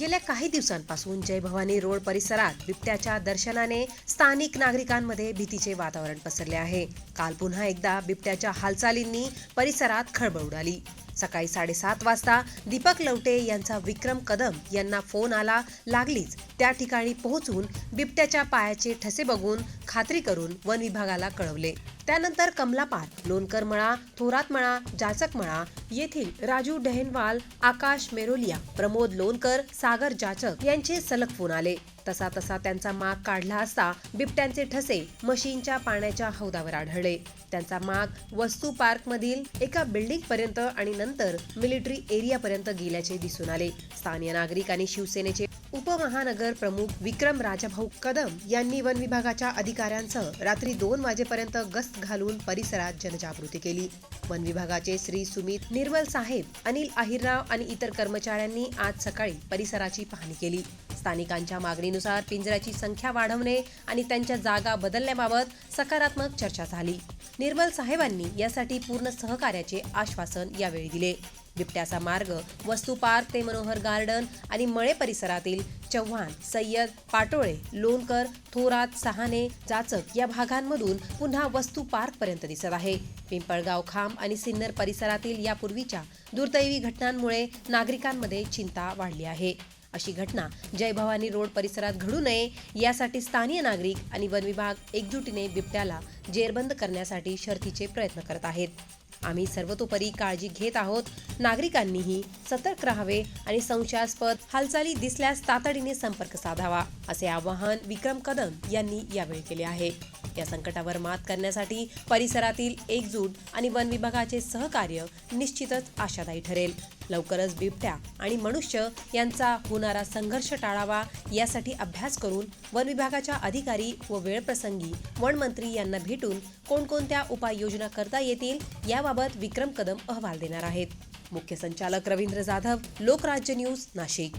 गेल्या काही दिवसांपासून जय भवानी रोड परिसरात बिबट्याच्या दर्शनाने स्थानिक नागरिकांमध्ये भीतीचे वातावरण पसरले आहे. काल पुन्हा एकदा बिबट्याच्या हालचालींनी परिसरात खळबळ उडाली. सकाळी साडेसात वाजता दीपक लवटे यांचा विक्रम कदम यांना फोन आला. लागलीच. त्या ठिकाणी पोहोचून बिबट्याच्या पायाचे ठसे बघून खात्री करून वन विभागाला कळवले. त्यानंतर कमलापार लोणकर मळा थोरात मळा जाचक मळा येथील राजू डहेनवाल आकाश मेरोलिया प्रमोद लोणकर सागर जाचक यांचे सलग फोन आले. तसा तसा त्यांचा माग काढला असता बिबट्यांचे ठसे मशीनच्या पाण्याच्या हौदावर आढळले. त्यांचा माग वस्तू पार्क मधील एका बिल्डिंग पर्यंत आणि नंतर मिलिटरी एरिया पर्यंत गेल्याचे दिसून आले. स्थानीय नागरिक आणि शिवसेनेचे उपमहानगर प्रमुख विक्रम राजाभाऊ कदम यांनी वन विभागाच्या अधिकाऱ्यांसह रात्री दोन वाजेपर्यंत गस्त घालून परिसरात जनजागृती केली. वन विभागाचे श्री सुमित निर्मल साहेब अनिल आहिरराव आणि इतर कर्मचाऱ्यांनी आज सकाळी परिसराची पाहणी केली. स्थानिकांच्या मागणीनुसार पिंजऱ्याची संख्या वाढवणे आणि त्यांच्या जागा बदलण्याबाबत सकारात्मक चर्चा झाली. निर्मल साहेबांनी यासाठी पूर्ण सहकार्याचे आश्वासन यावेळी दिले. बिबट्याचा मार्ग वस्तू पार्क ते मनोहर गार्डन आणि मळे परिसरातील चव्हाण सय्यद पाटोळे लोणकर थोरात सहाने जाचक या भागांमधून पुन्हा वस्तू पार्क पर्यंत दिसत आहे. पिंपळगाव खांब आणि सिन्नर परिसरातील यापूर्वीच्या दुर्दैवी घटनांमुळे नागरिकांमध्ये चिंता वाढली आहे. अशी घटना जय भवानी रोड परिसरात घडू नये यासाठी स्थानीय नागरिक आणि वन विभाग एकजुटीने बिबट्याला जेरबंद करण्यासाठी शर्थीचे प्रयत्न करत आहेत. आम्ही सर्वतोपरी काळजी घेत आहोत. नागरिकांनीही सतर्क राहावे आणि संशयास्पद हालचाली दिसल्यास तातडीने संपर्क साधावा असे आवाहन विक्रम कदम यांनी यावेळी केले आहे. या संकटावर मात करण्यासाठी परिसरातील एकजूट आणि वन विभागाचे सहकार्य निश्चितच आशादायी ठरेल. लवकरच बिबट्या आणि मनुष्य यांचा होणारा संघर्ष टाळावा यासाठी अभ्यास करून वन विभागाच्या अधिकारी व वेळप्रसंगी वनमंत्री यांना भेटून कोणकोणत्या उपाययोजना करता येतील याबाबत विक्रम कदम अहवाल देणार आहेत. मुख्य संचालक रवींद्र जाधव लोकराज्य न्यूज नाशिक.